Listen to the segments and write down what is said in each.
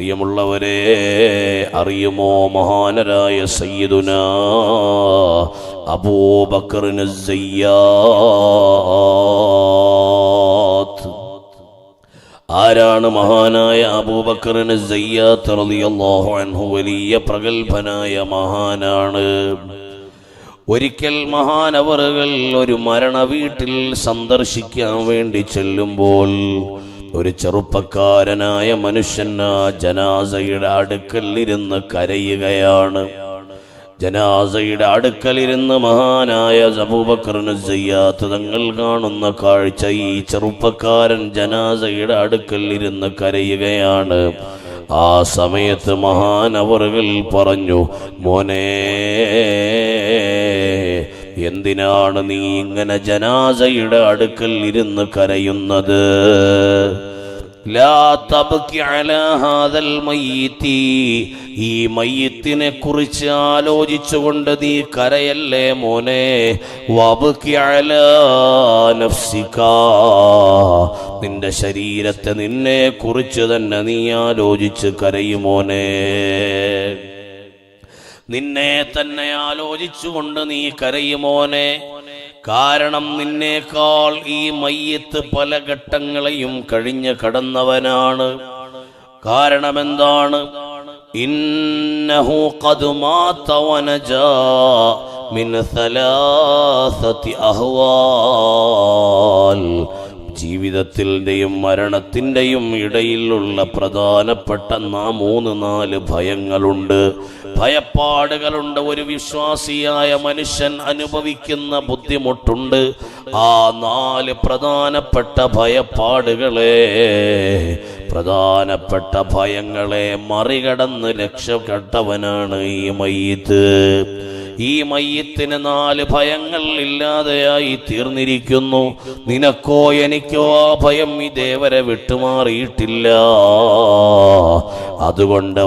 പ്രിയമുള്ളവരെ അറിയുമോ മഹാനരായ സയ്യിദുന അബൂബക്കറിന് ആരാണ് മഹാനായ അബൂബക്കറിന് അൻഹു? വലിയ പ്രഗത്ഭനായ മഹാനാണ്. ഒരിക്കൽ മഹാനവറുകൾ ഒരു മരണ വീട്ടിൽ സന്ദർശിക്കാൻ വേണ്ടി ചെല്ലുമ്പോൾ ഒരു ചെറുപ്പക്കാരനായ മനുഷ്യൻ ആ ജനാസയുടെ അടുക്കൽ ഇരുന്ന് കരയുകയാണ്. ജനാസയുടെ അടുക്കലിരുന്ന് മഹാനായ സബൂബക്കറിന് ചെയ്യാത്ത തങ്ങൾ കാണുന്ന കാഴ്ച ഈ ചെറുപ്പക്കാരൻ ജനാസയുടെ അടുക്കൽ ഇരുന്ന് കരയുകയാണ്. ആ സമയത്ത് മഹാനവറുകൾ പറഞ്ഞു മോനെ എന്തിനാണ് നീ ഇങ്ങനെ ജനാസയുടെ അടുക്കൽ ഇരുന്ന് കരയുന്നത്? ഈ മയ്യത്തിനെ കുറിച്ച് ആലോചിച്ചുകൊണ്ട് നീ കരയല്ലേ മോനെ. നിന്റെ ശരീരത്തെ നിന്നെ കുറിച്ച് തന്നെ നീ ആലോചിച്ച് കരയുമോനെ നിന്നെ തന്നെ ആലോചിച്ചുകൊണ്ട് നീ കരയുമോനെ കാരണം നിന്നേക്കാൾ ഈ മയ്യത്ത് പല ഘട്ടങ്ങളെയും കഴിഞ്ഞ് കടന്നവനാണ്. കാരണമെന്താണ്? ഇന്നഹു സലാസതി ജീവിതത്തിന്റെയും മരണത്തിന്റെയും ഇടയിലുള്ള പ്രധാനപ്പെട്ട നാ മൂന്ന് നാല് ഭയങ്ങളുണ്ട്. ഭയപ്പാടുകളുണ്ട്. ഒരു വിശ്വാസിയായ മനുഷ്യൻ അനുഭവിക്കുന്ന ബുദ്ധിമുട്ടുണ്ട്. ആ നാല് പ്രധാനപ്പെട്ട ഭയപ്പാടുകളെ പ്രധാനപ്പെട്ട ഭയങ്ങളെ മറികടന്ന് രക്ഷപ്പെട്ടവനാണ് ഈ മയ്യത്ത്. ഈ മയ്യത്തിന് നാല് ഭയങ്ങൾ ഇല്ലാതെയായി തീർന്നിരിക്കുന്നു. നിനക്കോ എനിക്കോ ആ ഭയം ഈ ദേവരെ വിട്ടുമാറിയിട്ടില്ല. അതുകൊണ്ട്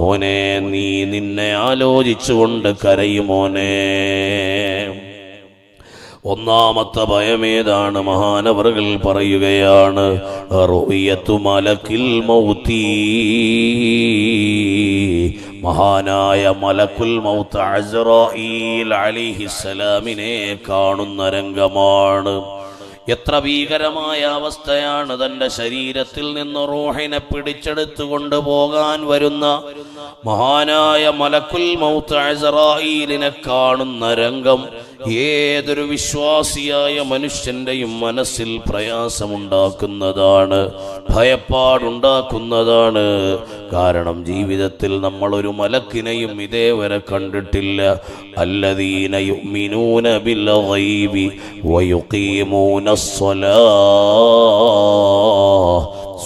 മോനെ നീ നിന്നെ ആലോചിച്ചുകൊണ്ട് കരയുമോനെ ഒന്നാമത്തെ ഭയമേതാണ് മഹാനവറുകൾ പറയുകയാണ്. മലക്കിൽ മഹാനായ മലക്കുൽ മൗത്ത് അസ്റായീൽ അലിഹിസ്സലാമിനെ കാണുന്ന രംഗമാണ്. എത്ര ഭീകരമായ അവസ്ഥയാണ് തന്റെ ശരീരത്തിൽ നിന്ന് റോഹിനെ പിടിച്ചെടുത്തു കൊണ്ടുപോകാൻ വരുന്ന മഹാനായ മലക്കുൽ മൗത്ത് അസറായിലിനെ കാണുന്ന രംഗം. ഏതൊരു വിശ്വാസിയായ മനുഷ്യന്റെയും മനസ്സിൽ പ്രയാസമുണ്ടാക്കുന്നതാണ് ഭയപ്പാടുണ്ടാക്കുന്നതാണ്. കാരണം ജീവിതത്തിൽ നമ്മൾ ഒരു മലക്കിനെയും ഇതേവരെ കണ്ടിട്ടില്ല. അല്ലദീന യുമിനൂന ബിൽ വയുഖീമൂന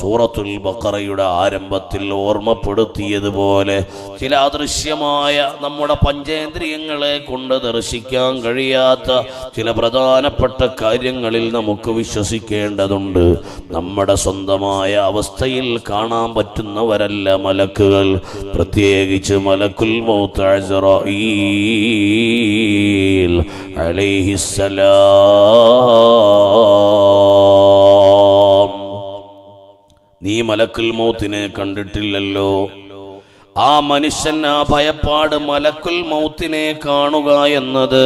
സൂറത്തുൽ ബക്കറയുടെ ആരംഭത്തിൽ ഓർമ്മപ്പെടുത്തിയതുപോലെ ചില അദൃശ്യമായ നമ്മുടെ പഞ്ചേന്ദ്രിയങ്ങളെ കൊണ്ട് ദർശിക്കാൻ കഴിയാത്ത ചില പ്രധാനപ്പെട്ട കാര്യങ്ങളിൽ നമുക്ക് വിശ്വസിക്കേണ്ടതുണ്ട്. നമ്മുടെ സ്വന്തമായ അവസ്ഥയിൽ കാണാൻ പറ്റുന്നവരല്ല മലക്കുകൾ. പ്രത്യേകിച്ച് മലക്കുൽ മൗത്ത് അസ്റായീൽ നീ മലക്കുൽ മൗത്തിനെ കണ്ടിട്ടില്ലല്ലോ. ആ മനുഷ്യൻ ആ ഭയപ്പാട് മലക്കുൽ മൗത്തിനെ കാണുക എന്നത്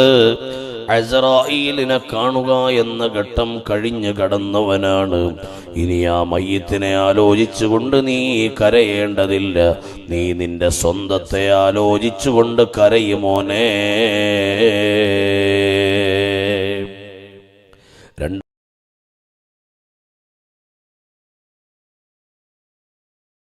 അസറായിലിനെ കാണുക എന്ന ഘട്ടം കഴിഞ്ഞു കടന്നവനാണ്. ഇനി ആ മയ്യത്തിനെ ആലോചിച്ചുകൊണ്ട് നീ കരയേണ്ടതില്ല. നീ നിന്റെ സ്വന്തത്തെ ആലോചിച്ചുകൊണ്ട് കരയുമോനേ.